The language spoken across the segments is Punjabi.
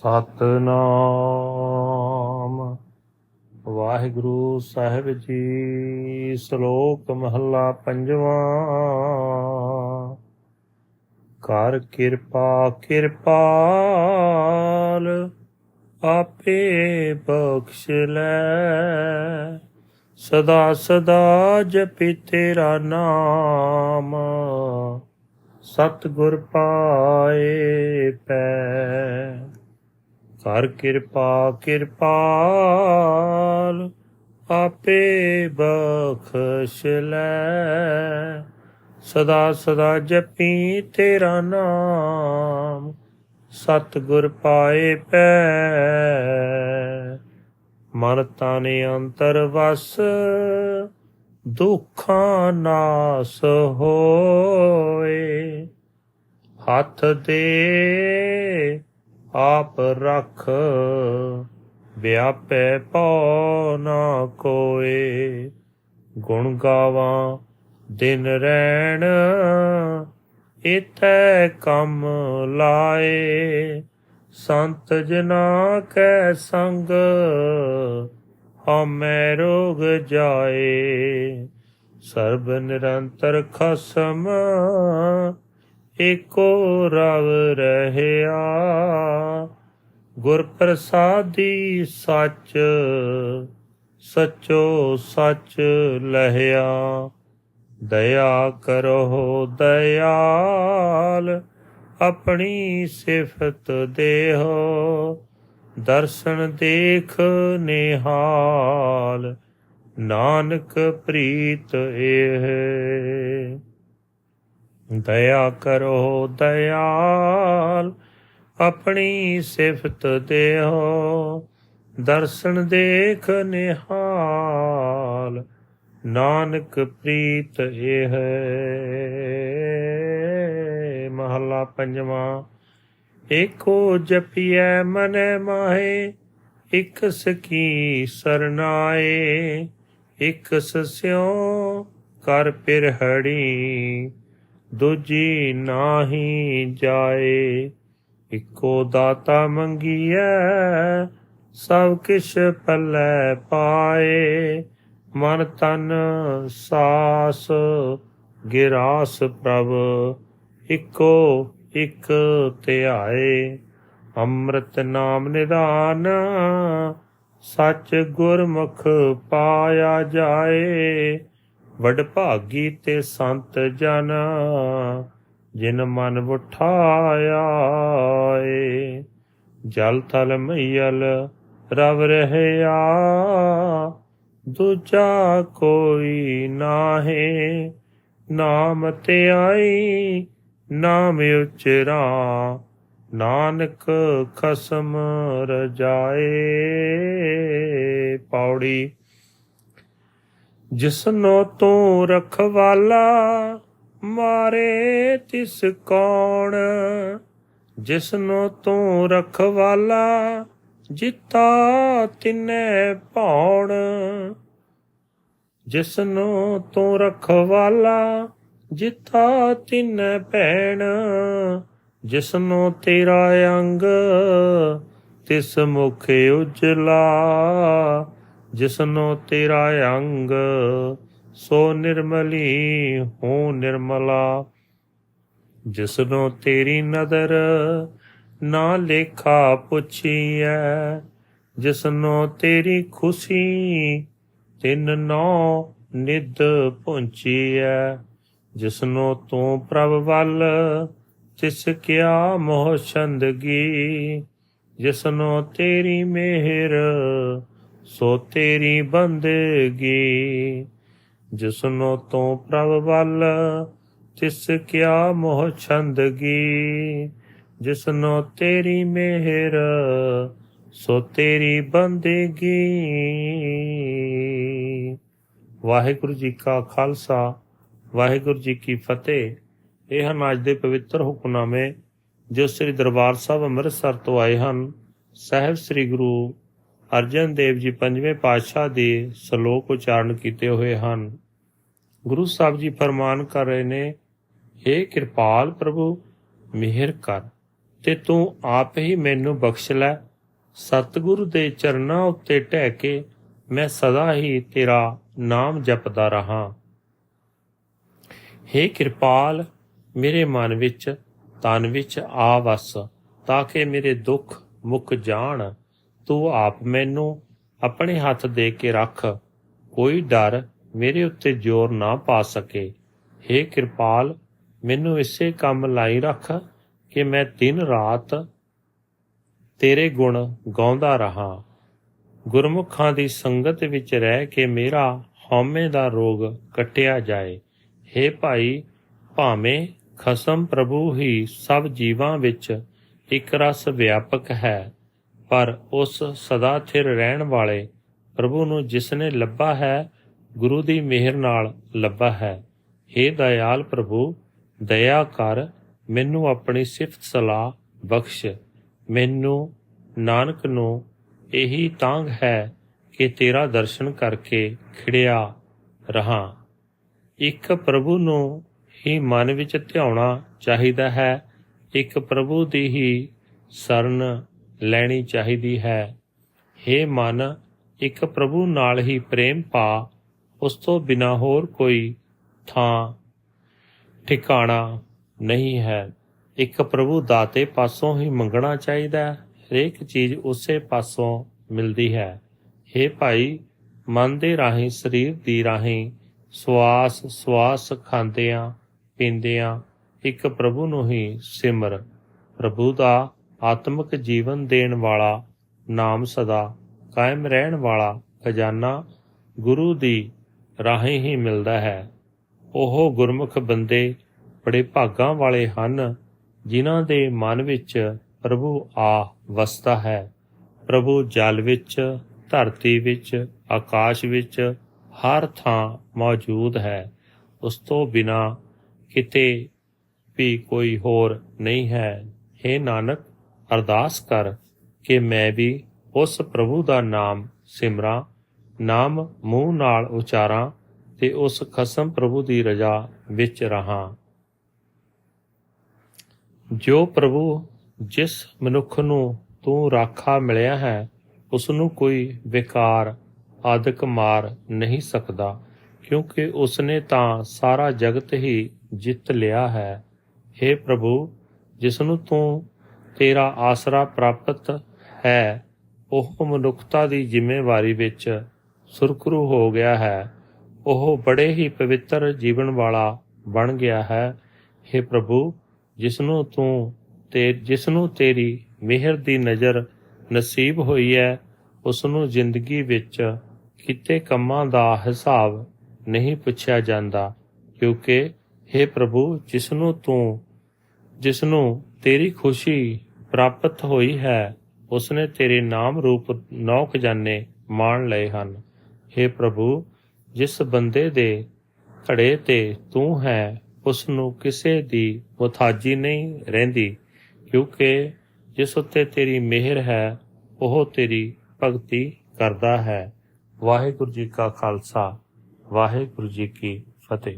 ਸਤਨਾਮ ਵਾਹਿਗੁਰੂ ਸਾਹਿਬ ਜੀ ਸ਼ਲੋਕ ਮਹਲਾ ਪੰਜਵਾਂ ਕਰ ਕਿਰਪਾ ਕਿਰਪਾਲ ਆਪੇ ਬਖਸ਼ ਲੈ ਸਦਾ ਸਦਾ ਜਪਿ ਤੇਰਾ ਨਾਮ ਸਤ ਗੁਰ ਪਾਏ ਪੈ ਕਰ ਕਿਰਪਾ ਕਿਰਪਾਲ ਆਪੇ ਬਖਸ਼ ਲੈ ਸਦਾ ਸਦਾ ਜਪੀ ਤੇਰਾ ਨਾਮ ਸਤ ਗੁਰ ਪਾਏ ਪੈ ਮਨ ਤਨ ਅੰਤਰ ਵਸ ਦੁੱਖਾਂ ਨਾਸ ਹੋਏ ਹੱਥ ਦੇ ਆਪ ਰਖ ਵਿਆਪੇ ਪਉ ਨਾ ਕੋਏ ਗੁਣ ਗਾਵਾਂ ਦਿਨ ਰਹਿਣ ਇਤੈ ਕੰਮ ਲਾਏ ਸੰਤ ਜਨਾ ਕੈ ਸੰਗ ਹਮੈ ਰੋਗ ਜਾਏ ਸਰਬ ਨਿਰੰਤਰ ਖਸਮ ਏਕੋ ਰਵ ਰਹਿਆ ਗੁਰ ਪ੍ਰਸਾਦੀ ਸੱਚ ਸਚੋ ਸੱਚ ਲਹਿਆ ਦਇਆ ਕਰੋ ਦਇਆਲ ਆਪਣੀ ਸਿਫਤ ਦੇਹੋ ਦਰਸ਼ਨ ਦੇਖ ਨਿਹਾਲ ਨਾਨਕ ਪ੍ਰੀਤ ਇਹ ਦਇਆ ਕਰੋ ਦਇਆਲ ਆਪਣੀ ਸਿਫਤ ਦੇਹੋ ਦਰਸ਼ਨ ਦੇਖ ਨਿਹਾਲ ਨਾਨਕ ਪ੍ਰੀਤ ਇਹ ਹੈ ਮਹਲਾ ਪੰਜਵਾਂ ਏਕੋ ਜਪੀਐ ਮਨੈ ਮਾਹੇ ਇਕ ਸਕੀ ਸਰਨਾਏ ਇਕ ਸਸਿਓ ਕਰ ਪਿਰਹੜੀ ਦੂਜੀ ਨਾਹੀ ਜਾਏ ਇੱਕੋ ਦਾਤਾ ਮੰਗੀਐ ਸਭ ਕਿਛ ਪੱਲੇ ਪਾਏ ਮਨ ਤਨ ਸਾਸ ਗਿਰਾਸ ਪ੍ਰਭ ਇੱਕੋ ਇੱਕ ਧਿਆਏ ਅੰਮ੍ਰਿਤ ਨਾਮ ਨਿਦਾਨ ਸੱਚ ਗੁਰਮੁਖ ਪਾਇਆ ਜਾਏ ਵਡਭਾਗੀ ਭਾਗੀ ਤੇ ਸੰਤ ਜਨ ਜਿਨ ਮਨ ਉਠਾਇਆਏ ਏ ਜਲ ਥਲ ਮਈਲ ਰਵ ਰਹਿਆ ਦੂਜਾ ਕੋਈ ਨਾਹੇ ਨਾਮ ਤੇ ਆਈ ਨਾਮ ਉਚਰਾ ਨਾਨਕ ਖਸਮ ਰਜਾਏ ਪੌੜੀ ਜਿਸਨੋ ਤੂੰ ਰਖਵਾਲਾ ਮਾਰੇ ਤਿਸ ਕੌਣ ਜਿਸਨੋ ਤੂੰ ਰਖਵਾਲਾ ਜਿਤਾ ਤਿਨੈ ਭੌਣ ਜਿਸਨੋ ਤੂੰ ਰਖਵਾਲਾ ਜਿਤਾ ਤਿਨੈ ਭੈਣ ਜਿਸਨੋ ਤੇਰਾ ਅੰਗ ਤਿਸ ਮੁਖ ਉਜਲਾ ਜਿਸਨੋ ਤੇਰਾ ਅੰਗ ਸੋ ਨਿਰਮਲੀ ਹੋ ਨਿਰਮਲਾ ਜਿਸਨੋ ਤੇਰੀ ਨਦਰ ਨਾ ਲੇਖਾ ਪੁੱਛੀਐ ਜਿਸਨੋ ਤੇਰੀ ਖੁਸ਼ੀ ਤਿੰਨ ਨੋ ਨਿਦ ਪੁੰਚੀਐ ਜਿਸਨੋ ਤੂੰ ਪ੍ਰਭ ਵੱਲ ਤਿਸ ਕਿਆ ਮੋਹ ਸੰਦਗੀ ਜਿਸਨੋ ਤੇਰੀ ਮਿਹਰ ਸੋ ਤੇਰੀ ਬੰਦਗੀ ਜਿਸਨੋ ਤੋਂ ਪ੍ਰਭ ਵੱਲ ਤਿਸ ਕਿਆ ਮੋਹ ਛੰਦਗੀ ਜਿਸਨੋ ਤੇਰੀ ਮਿਹਰ ਸੋ ਤੇਰੀ ਬੰਦਗੀ ਵਾਹਿਗੁਰੂ ਜੀ ਕਾ ਖਾਲਸਾ ਵਾਹਿਗੁਰੂ ਜੀ ਕੀ ਫਤਿਹ ਇਹ ਹਨ ਅੱਜ ਦੇ ਪਵਿੱਤਰ ਹੁਕਮਨਾਮੇ ਜੋ ਸ੍ਰੀ ਦਰਬਾਰ ਸਾਹਿਬ ਅੰਮ੍ਰਿਤਸਰ ਤੋਂ ਆਏ ਹਨ ਸਹਿਬ ਸ੍ਰੀ ਗੁਰੂ ਅਰਜਨ ਦੇਵ ਜੀ ਪੰਜਵੇਂ ਪਾਤਸ਼ਾਹ ਦੇ ਸ਼ਲੋਕ ਉਚਾਰਨ ਕੀਤੇ ਹੋਏ ਹਨ ਗੁਰੂ ਸਾਹਿਬ ਜੀ ਫਰਮਾਨ ਕਰ ਰਹੇ ਨੇ हे ਕਿਰਪਾਲ ਪ੍ਰਭੂ ਮਿਹਰ ਕਰ ਤੇ ਤੂੰ ਆਪ ਹੀ ਮੈਨੂੰ ਬਖਸ਼ ਲੈ ਸਤਿਗੁਰੂ ਦੇ ਚਰਨਾਂ ਉੱਤੇ ਟਹਿ ਕੇ ਮੈਂ ਸਦਾ ਹੀ ਤੇਰਾ ਨਾਮ ਜਪਦਾ ਰਹਾ हे ਕਿਰਪਾਲ ਮੇਰੇ ਮਨ ਵਿੱਚ ਤਨ ਵਿੱਚ ਆ ਵਸ ਤਾਂ ਕਿ ਮੇਰੇ ਦੁੱਖ ਮੁੱਕ ਜਾਣ ਤੂੰ ਆਪ ਮੈਨੂੰ ਆਪਣੇ ਹੱਥ ਦੇ ਕੇ ਰੱਖ ਕੋਈ ਡਰ ਮੇਰੇ ਉੱਤੇ ਜ਼ੋਰ ਨਾ ਪਾ ਸਕੇ हे ਕਿਰਪਾਲ ਮੈਨੂੰ ਇਸੇ ਕੰਮ ਲਈ ਰੱਖ ਕਿ ਮੈਂ ਦਿਨ ਰਾਤ ਤੇਰੇ ਗੁਣ ਗਾਉਂਦਾ ਰਹਾ ਗੁਰਮੁਖਾਂ ਦੀ ਸੰਗਤ ਵਿੱਚ ਰਹਿ ਕੇ ਮੇਰਾ ਹਉਮੈ ਦਾ ਰੋਗ ਕਟਿਆ ਜਾਏ हे ਭਾਈ ਭਾਵੇਂ ਖਸਮ ਪ੍ਰਭੂ ਹੀ ਸਭ ਜੀਵਾਂ ਵਿੱਚ ਇੱਕ ਰਸ ਵਿਆਪਕ ਹੈ ਪਰ ਉਸ ਸਦਾ ਥਿਰ ਰਹਿਣ ਵਾਲੇ ਪ੍ਰਭੂ ਨੂੰ ਜਿਸ ਨੇ ਲੱਭਾ ਹੈ ਗੁਰੂ ਦੀ ਮਿਹਰ ਨਾਲ ਲੱਭਾ ਹੈ हे दयाल ਪ੍ਰਭੂ ਦਇਆ ਕਰ ਮੈਨੂੰ ਆਪਣੀ ਸਿਫਤ ਸਲਾਹ ਬਖਸ਼ ਮੈਨੂੰ ਨਾਨਕ ਨੂੰ ਇਹੀ ਤਾਂਗ ਹੈ ਕਿ ਤੇਰਾ ਦਰਸ਼ਨ ਕਰਕੇ ਖਿੜਿਆ ਰਹਾ ਇੱਕ ਪ੍ਰਭੂ ਨੂੰ ਹੀ ਮਨ ਵਿੱਚ ਧਿਆਉਣਾ ਚਾਹੀਦਾ ਹੈ ਇੱਕ ਪ੍ਰਭੂ ਦੀ ਹੀ ਸਰਨ ਲੈਣੀ ਚਾਹੀਦੀ ਹੈ हे ਮਨ ਇੱਕ ਪ੍ਰਭੂ ਨਾਲ ਹੀ ਪ੍ਰੇਮ ਪਾ ਉਸ ਤੋਂ ਬਿਨਾ ਹੋਰ ਕੋਈ ਥਾਂ ਠਿਕਾਣਾ ਨਹੀਂ ਹੈ ਇੱਕ ਪ੍ਰਭੂ ਦਾਤੇ ਪਾਸੋਂ ਹੀ ਮੰਗਣਾ ਚਾਹੀਦਾ ਹੈ ਹਰੇਕ ਚੀਜ਼ ਉਸੇ ਪਾਸੋਂ ਮਿਲਦੀ ਹੈ हे ਭਾਈ ਮਨ ਦੇ ਰਾਹੀਂ ਸਰੀਰ ਦੀ ਰਾਹੀਂ ਸਵਾਸ ਸਵਾਸ ਖਾਂਦਿਆਂ ਪੀਂਦਿਆਂ ਇੱਕ ਪ੍ਰਭੂ ਨੂੰ ਹੀ ਸਿਮਰ ਪ੍ਰਭੂ ਦਾ ਆਤਮਿਕ ਜੀਵਨ ਦੇਣ ਵਾਲਾ ਨਾਮ ਸਦਾ ਕਾਇਮ ਰਹਿਣ ਵਾਲਾ ਖਜ਼ਾਨਾ ਗੁਰੂ ਦੀ ਰਾਹੇ ਹੀ ਮਿਲਦਾ ਹੈ ਉਹ ਗੁਰਮੁਖ ਬੰਦੇ ਬੜੇ ਭਾਗਾਂ ਵਾਲੇ ਹਨ ਜਿਨ੍ਹਾਂ ਦੇ ਮਨ ਵਿੱਚ ਪ੍ਰਭੂ ਆ ਵਸਦਾ ਹੈ ਪ੍ਰਭੂ ਜਲ ਵਿੱਚ ਧਰਤੀ ਵਿੱਚ ਆਕਾਸ਼ ਵਿੱਚ ਹਰ ਥਾਂ ਮੌਜੂਦ ਹੈ ਉਸ ਤੋਂ ਬਿਨਾ ਕਿਤੇ ਵੀ ਕੋਈ ਹੋਰ ਨਹੀਂ ਹੈ ਏ ਨਾਨਕ ਅਰਦਾਸ ਕਰ ਕਿ ਮੈਂ ਵੀ ਉਸ ਪ੍ਰਭੂ ਦਾ ਨਾਮ ਸਿਮਰਾਂ ਨਾਮ ਮੂੰਹ ਨਾਲ ਉਚਾਰਾਂ ਤੇ ਉਸ ਖਸਮ ਪ੍ਰਭੂ ਦੀ ਰਜਾ ਵਿੱਚ ਰਹਾ ਜੋ ਪ੍ਰਭੂ ਜਿਸ ਮਨੁੱਖ ਨੂੰ ਤੂੰ ਰਾਖਾ ਮਿਲਿਆ ਹੈ ਉਸ ਨੂੰ ਕੋਈ ਵਿਕਾਰ ਆਦਿਕ ਮਾਰ ਨਹੀਂ ਸਕਦਾ ਕਿਉਂਕਿ ਉਸ ਨੇ ਤਾਂ ਸਾਰਾ ਜਗਤ ਹੀ ਜਿੱਤ ਲਿਆ ਹੈ हे ਪ੍ਰਭੂ ਜਿਸ ਨੂੰ ਤੂੰ ਤੇਰਾ ਆਸਰਾ ਪ੍ਰਾਪਤ ਹੈ ਉਹ ਮਨੁੱਖਤਾ ਦੀ ਜ਼ਿੰਮੇਵਾਰੀ ਵਿੱਚ ਸੁਰਖਰੂ ਹੋ ਗਿਆ ਹੈ ਉਹ ਬੜੇ ਹੀ ਪਵਿੱਤਰ ਜੀਵਨ ਵਾਲਾ ਬਣ ਗਿਆ ਹੈ हे ਪ੍ਰਭੂ ਜਿਸ ਨੂੰ ਤੂੰ ਤੇ ਜਿਸ ਨੂੰ ਤੇਰੀ ਮਿਹਰ ਦੀ ਨਜ਼ਰ ਨਸੀਬ ਹੋਈ ਹੈ ਉਸ ਨੂੰ ਜ਼ਿੰਦਗੀ ਵਿੱਚ ਕਿਤੇ ਕੰਮਾਂ ਦਾ ਹਿਸਾਬ ਨਹੀਂ ਪੁੱਛਿਆ ਜਾਂਦਾ ਕਿਉਂਕਿ हे ਪ੍ਰਭੂ ਜਿਸ ਨੂੰ ਤੂੰ ਜਿਸ ਨੂੰ ਤੇਰੀ ਖੁਸ਼ੀ ਪ੍ਰਾਪਤ ਹੋਈ ਹੈ ਉਸ ਨੇ ਤੇਰੇ ਨਾਮ ਰੂਪ ਨੌ ਖਜ਼ਾਨੇ ਮਾਣ ਲਏ ਹਨ اے ਪ੍ਰਭੂ ਜਿਸ ਬੰਦੇ ਦੇ ਘੜੇ ਤੇ ਤੂੰ ਹੈ ਉਸ ਨੂੰ ਕਿਸੇ ਦੀ ਮੁਤਾਜੀ ਨਹੀਂ ਰਹਿੰਦੀ ਕਿਉਂਕਿ ਜਿਸ ਉੱਤੇ ਤੇਰੀ ਮਿਹਰ ਹੈ ਉਹ ਤੇਰੀ ਭਗਤੀ ਕਰਦਾ ਹੈ ਵਾਹਿਗੁਰੂ ਜੀ ਕਾ ਖਾਲਸਾ ਵਾਹਿਗੁਰੂ ਜੀ ਕੀ ਫਤਿਹ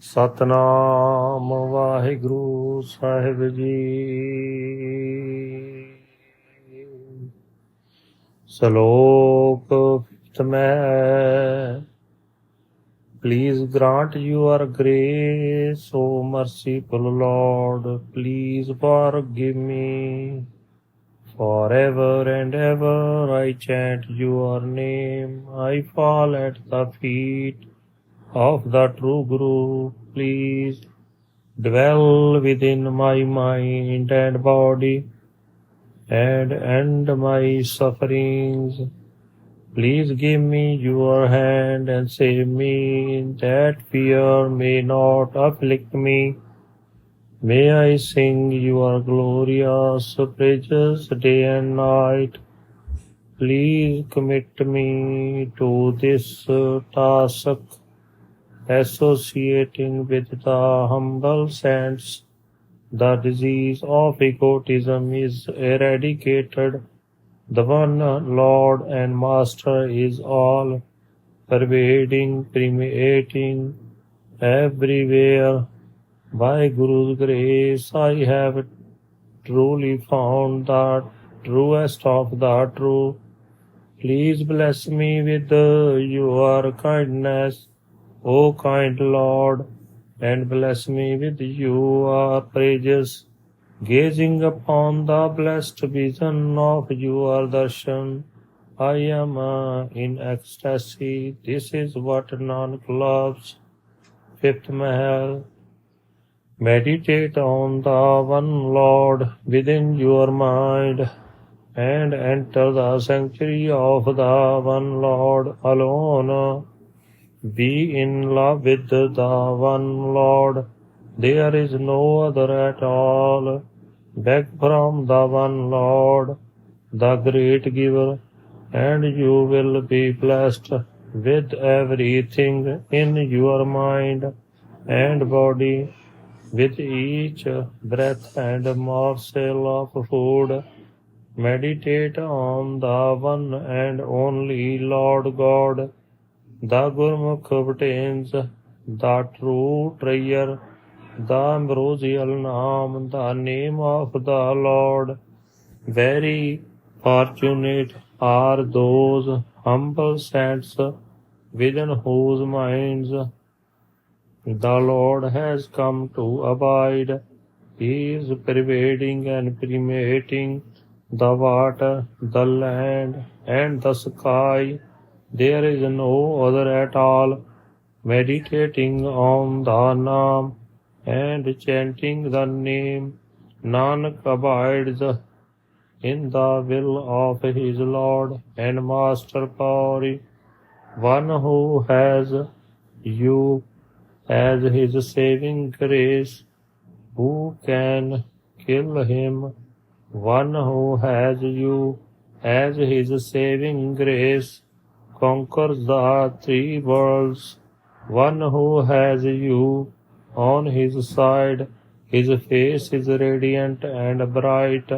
ਸਤਨਾਮ ਵਾਹਿਗੁਰੂ ਸਾਹਿਬ ਜੀ ਸ਼ਲੋਕ ਮੈਂ Please grant your grace, O merciful Lord. Please forgive me. Forever and ever I chant your name. I fall at the feet of the true Guru, please dwell within my mind and body and end my sufferings. Please give me your hand and save me that fear may not afflict me. May I sing your glorious praises day and night. Please commit me to this task associating with the humble saints, the disease of egotism is eradicated. The one Lord and Master is all pervading, permeating everywhere. By Guru's grace, I have truly found the truest of the true. Please bless me with your kindness O kind Lord, and bless me with your praises. Gazing upon the blessed vision of your darshan, I am uh, in ecstasy. This is what none loves. Fifth Mahal. Meditate on the one Lord within your mind and enter the sanctuary of the one Lord alone. Be in love with the one Lord. There is no other at all. Back from the one Lord, the great giver, and you will be blessed with everything in your mind and body, with each breath and morsel of food. Meditate on the one and only Lord God the Gurmukh obtains the true treasure, the ambrosial Naam, the name of the Lord. Very fortunate are those humble saints within whose minds the Lord has come to abide. He is pervading and permeating the water, the land, and the sky. There is no other at all. Meditating on the Nam and chanting the name, Nanak abides in the will of his Lord and Master Pauri. One who has you as his saving grace, who can kill him? One who has you as his saving grace, conquers the three worlds. One who has you on his side, his face is radiant and bright.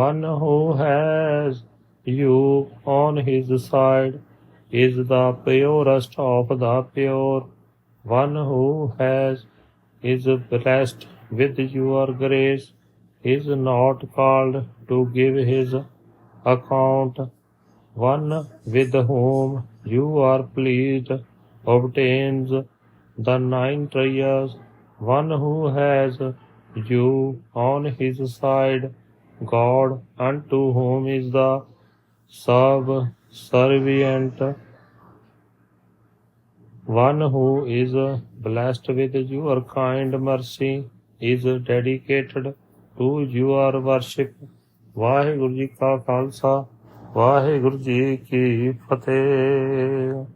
One who has you on his side is the purest of the pure. One who has is blessed with your grace is not called to give his account one with whom you are pleased obtains the nine treasures. One who has you on his side, God unto whom is the subservient. One who is blessed with your kind mercy is dedicated to your worship. Waheguru ji ਕਾ ਖਾਲਸਾ ਵਾਹਿਗੁਰੂ ਜੀ ਕੀ ਫਤਿਹ